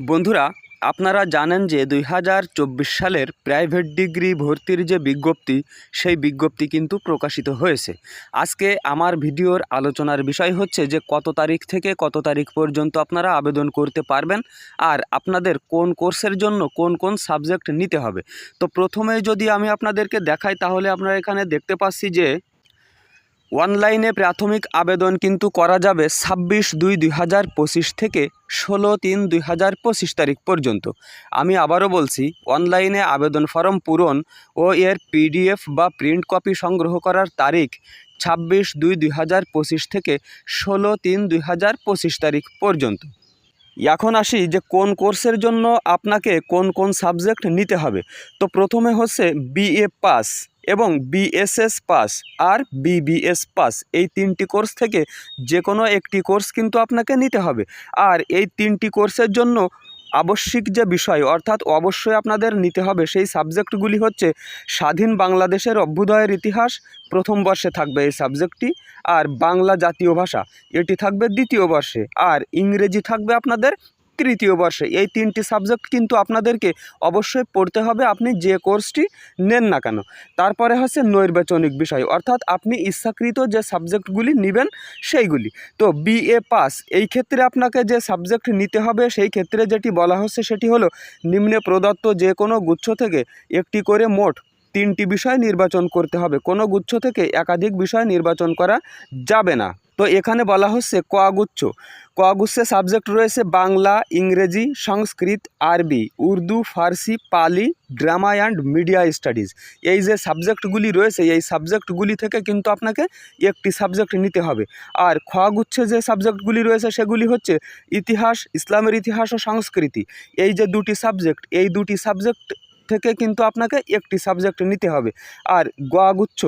বন্ধুরা, আপনারা জানেন যে দুই হাজার চব্বিশ সালের প্রাইভেট ডিগ্রি ভর্তির যে বিজ্ঞপ্তি, সেই বিজ্ঞপ্তি কিন্তু প্রকাশিত হয়েছে। আজকে আমার ভিডিওর আলোচনার বিষয় হচ্ছে যে কত তারিখ থেকে কত তারিখ পর্যন্ত আপনারা আবেদন করতে পারবেন আর আপনাদের কোন কোর্সের জন্য কোন কোন সাবজেক্ট নিতে হবে। তো প্রথমে যদি আমি আপনাদেরকে দেখাই, তাহলে আপনারা এখানে দেখতে পাচ্ছি যে অনলাইনে প্রাথমিক আবেদন কিন্তু করা যাবে ছাব্বিশ দুই দুই হাজার পঁচিশ থেকে ষোলো তিন দুই হাজার পঁচিশ তারিখ পর্যন্ত। আমি আবারও বলছি, অনলাইনে আবেদন ফর্ম পূরণ ও এর পিডিএফ বা প্রিন্ট কপি সংগ্রহ করার তারিখ ছাব্বিশ দুই দুই হাজার পঁচিশ থেকে ষোলো তিন দুই হাজার পঁচিশ তারিখ পর্যন্ত। এখন আসি যে কোন কোর্সের জন্য আপনাকে কোন কোন সাবজেক্ট নিতে হবে। তো প্রথমে হচ্ছে বিএ পাস। এবং বিএসএস পাস আর বিবিএস পাস এই তিনটি কোর্স থেকে যে কোনো একটি কোর্স কিন্তু আপনাকে নিতে হবে। আর এই তিনটি কোর্সের জন্য আবশ্যিক যে বিষয়, অর্থাৎ অবশ্যই আপনাদের নিতে হবে, সেই সাবজেক্টগুলি হচ্ছে স্বাধীন বাংলাদেশের অভ্যুদয়ের ইতিহাস, প্রথম বর্ষে থাকবে এই সাবজেক্টটি আর বাংলা জাতীয় ভাষা, এটি থাকবে দ্বিতীয় বর্ষে, আর ইংরেজি থাকবে আপনাদের তৃতীয় বর্ষে। এই তিনটি সাবজেক্ট কিন্তু আপনাদেরকে অবশ্যই পড়তে হবে। আপনি যে কোর্সটি নেন না কেন। তারপরে হচ্ছে নৈর্বাচনিক বিষয়। অর্থাৎ আপনি ইচ্ছাকৃত যে সাবজেক্টগুলি নেবেন, সেইগুলি। তো বিএ পাস এই ক্ষেত্রে আপনাকে যে সাবজেক্ট নিতে হবে, সেই ক্ষেত্রে যেটি বলা হচ্ছে, সেটি হলো নিম্নে প্রদত্ত যে কোনো গুচ্ছ থেকে একটি করে মোট তিনটি বিষয় নির্বাচন করতে হবে। কোনো গুচ্ছ থেকে একাধিক বিষয় নির্বাচন করা যাবে না। তো এখানে বলা হচ্ছে ক গুচ্ছ। ক গুচ্ছে সাবজেক্ট রয়েছে বাংলা, ইংরেজি, সংস্কৃত, আরবি, উর্দু, ফার্সি, পালি ড্রামা অ্যান্ড মিডিয়া স্টাডিজ এই যে সাবজেক্টগুলি রয়েছে, এই সাবজেক্টগুলি থেকে কিন্তু আপনাকে একটি সাবজেক্ট নিতে হবে। আর খ গুচ্ছে যে সাবজেক্টগুলি রয়েছে, সেগুলি হচ্ছে ইতিহাস, ইসলামের ইতিহাস ও সংস্কৃতি। এই যে দুটি সাবজেক্ট এই দুটি সাবজেক্ট থেকে কিন্তু আপনাকে একটি সাবজেক্ট নিতে হবে। আর গুচ্ছ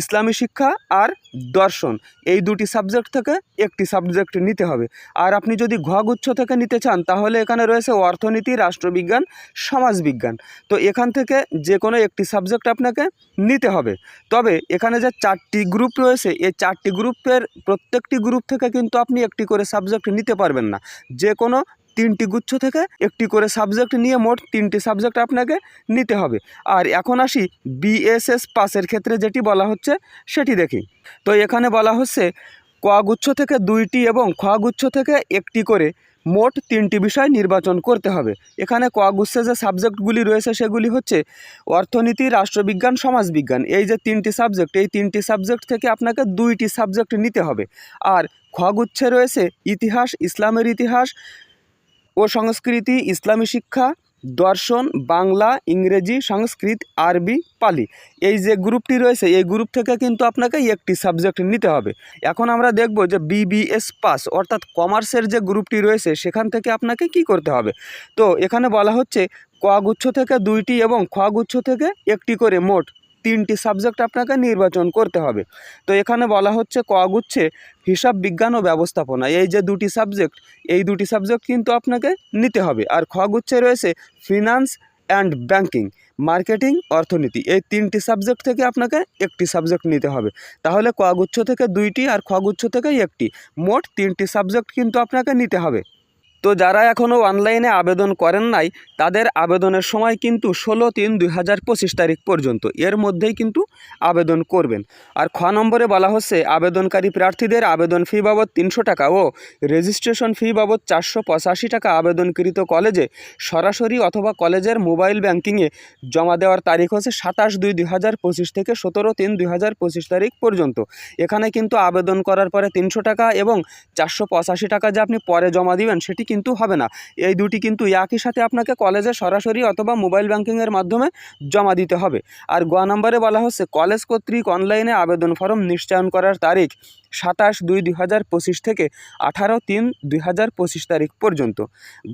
ইসলামী শিক্ষা আর দর্শন, এই দুটি সাবজেক্ট থেকে একটি সাবজেক্ট নিতে হবে। আর আপনি যদি ঘগুচ্ছ থেকে নিতে চান, তাহলে এখানে রয়েছে অর্থনীতি, রাষ্ট্রবিজ্ঞান, সমাজবিজ্ঞান। তো এখান থেকে যে কোনো একটি সাবজেক্ট আপনাকে নিতে হবে। তবে এখানে যে চারটি গ্রুপ রয়েছে, এই চারটি গ্রুপের প্রত্যেকটি গ্রুপ থেকে কিন্তু আপনি একটি করে সাবজেক্ট নিতে পারবেন না। যে কোনো তিনটি গুচ্ছ থেকে একটি করে সাবজেক্ট নিয়ে মোট তিনটি সাবজেক্ট আপনাকে নিতে হবে। আর এখন আসি বিএসএস পাসের ক্ষেত্রে যেটি বলা হচ্ছে সেটি দেখি। তো এখানে বলা হচ্ছে ক গুচ্ছ থেকে দুইটি এবং খ গুচ্ছ থেকে একটি করে মোট তিনটি বিষয় নির্বাচন করতে হবে। এখানে ক গুচ্ছে যে সাবজেক্টগুলি রয়েছে সেগুলি হচ্ছে অর্থনীতি, রাষ্ট্রবিজ্ঞান, সমাজবিজ্ঞান। এই যে তিনটি সাবজেক্ট এই তিনটি সাবজেক্ট থেকে আপনাকে দুইটি সাবজেক্ট নিতে হবে। আর খ গুচ্ছে রয়েছে ইতিহাস, ইসলামের ইতিহাস ও সংস্কৃতি, ইসলামী শিক্ষা, দর্শন, বাংলা, ইংরেজি, সংস্কৃত, আরবি, পালি। এই যে গ্রুপটি রয়েছে, এই গ্রুপ থেকে কিন্তু আপনাকে একটি সাবজেক্ট নিতে হবে। এখন আমরা দেখব যে বিবিএস পাস, অর্থাৎ কমার্সের যে গ্রুপটি রয়েছে, সেখান থেকে আপনাকে কি করতে হবে? তো এখানে বলা হচ্ছে, ক গুচ্ছ থেকে দুইটি এবং খ গুচ্ছ থেকে একটি করে মোট তিনটি সাবজেক্ট আপনাকে নির্বাচন করতে হবে। তো এখানে বলা হচ্ছে ক গুচ্ছে হিসাব বিজ্ঞান ও ব্যবস্থাপনা। এই যে দুটি সাবজেক্ট এই দুটি সাবজেক্ট কিন্তু আপনাকে নিতে হবে। আর খ গুচ্ছে রয়েছে ফিনান্স অ্যান্ড ব্যাংকিং মার্কেটিং অর্থনীতি। এই তিনটি সাবজেক্ট থেকে আপনাকে একটি সাবজেক্ট নিতে হবে। তাহলে কগুচ্ছ থেকে দুইটি আর খগুচ্ছ গুচ্ছ থেকে একটি। মোট তিনটি সাবজেক্ট কিন্তু আপনাকে নিতে হবে। তো যারা এখনও অনলাইনে আবেদন করেন নাই, তাদের আবেদনের সময় কিন্তু ষোলো তিন দুই হাজার পঁচিশ তারিখ পর্যন্ত এর মধ্যেই কিন্তু আবেদন করবেন। আর খ নম্বরে বলা হচ্ছে, আবেদনকারী প্রার্থীদের আবেদন ফি বাবদ তিনশো টাকা ও রেজিস্ট্রেশন ফি বাবদ চারশো পঁচাশি টাকা আবেদনকৃত কলেজে সরাসরি অথবা কলেজের মোবাইল ব্যাংকিংয়ে জমা দেওয়ার তারিখ হচ্ছে সাতাশ দুই দুই হাজার পঁচিশ থেকে সতেরো তিন দুই হাজার পঁচিশ তারিখ পর্যন্ত। এখানে কিন্তু আবেদন করার পরে তিনশো টাকা এবং চারশো পঁচাশি টাকা যে আপনি পরে জমা দিবেন, সেটি হবে না। এই দুটি কিন্তু একই সাথে আপনাকে কলেজে সরাসরি অথবা মোবাইল ব্যাংকিংয়ের মাধ্যমে জমা দিতে হবে। আর গ নম্বরে বলা হচ্ছে, কলেজ কর্তৃক অনলাইনে আবেদন ফর্ম নিশ্চয়ন করার তারিখ সাতাশ দুই দুই হাজার পঁচিশ থেকে আঠারো তিন দুই হাজার পঁচিশ তারিখ পর্যন্ত।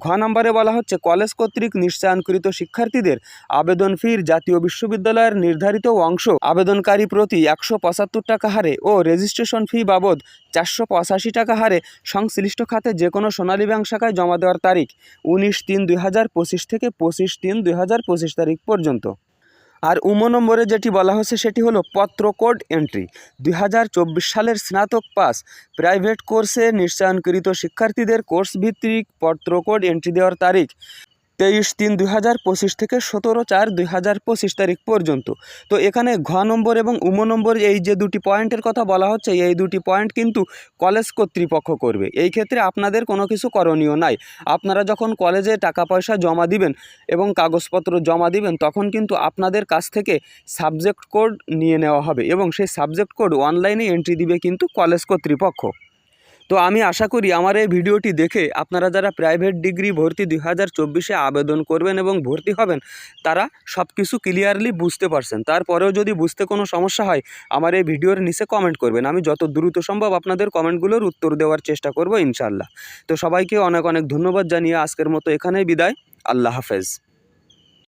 ঘ নম্বরে বলা হচ্ছে, কলেজ কর্তৃক নিশ্চয়নকৃত শিক্ষার্থীদের আবেদন ফির জাতীয় বিশ্ববিদ্যালয়ের নির্ধারিত অংশ আবেদনকারী প্রতি একশো পঁচাত্তর টাকা হারে ও রেজিস্ট্রেশন ফি বাবদ চারশো পঁচাশি টাকা হারে সংশ্লিষ্ট খাতে যে কোনো সোনালী ব্যাংক শাখায় জমা দেওয়ার তারিখ উনিশ তিন দুই থেকে পঁচিশ তিন দুই তারিখ পর্যন্ত। আর উমো নম্বরে যেটি বলা হয়েছে সেটি হলো পত্র কোড এন্ট্রি। দুই হাজার চব্বিশ সালের স্নাতক পাস প্রাইভেট কোর্সে নিশ্চয়নকৃত শিক্ষার্থীদের কোর্স ভিত্তিক পত্র কোড এন্ট্রি দেওয়ার তারিখ তেইশ তিন দুই হাজার পঁচিশ থেকে সতেরো চার দুই হাজার পঁচিশ তারিখ পর্যন্ত। তো এখানে ঘ নম্বর এবং উমো নম্বর এই যে দুটি পয়েন্টের কথা বলা হচ্ছে, এই দুটি পয়েন্ট কিন্তু কলেজ কর্তৃপক্ষ করবে। এই ক্ষেত্রে আপনাদের কোনো কিছু করণীয় নাই। আপনারা যখন কলেজে টাকা পয়সা জমা দিবেন এবং কাগজপত্র জমা দিবেন, তখন কিন্তু আপনাদের কাছ থেকে সাবজেক্ট কোড নিয়ে নেওয়া হবে এবং সেই সাবজেক্ট কোড অনলাইনে এন্ট্রি দিবে কিন্তু কলেজ কর্তৃপক্ষ। তো আমি আশা করি আমার এই ভিডিওটি দেখে আপনারা যারা প্রাইভেট ডিগ্রি ভর্তি দুই হাজার চব্বিশে আবেদন করবেন এবং ভর্তি হবেন, তারা সব কিছু ক্লিয়ারলি বুঝতে পারছেন। তারপরেও যদি বুঝতে কোনো সমস্যা হয়, আমার এই ভিডিওর নিচে কমেন্ট করবেন। আমি যত দ্রুত সম্ভব আপনাদের কমেন্টগুলোর উত্তর দেওয়ার চেষ্টা করব ইনশাল্লাহ তো সবাইকে অনেক অনেক ধন্যবাদ জানিয়ে আজকের মতো এখানেই বিদায়। আল্লাহ হাফেজ।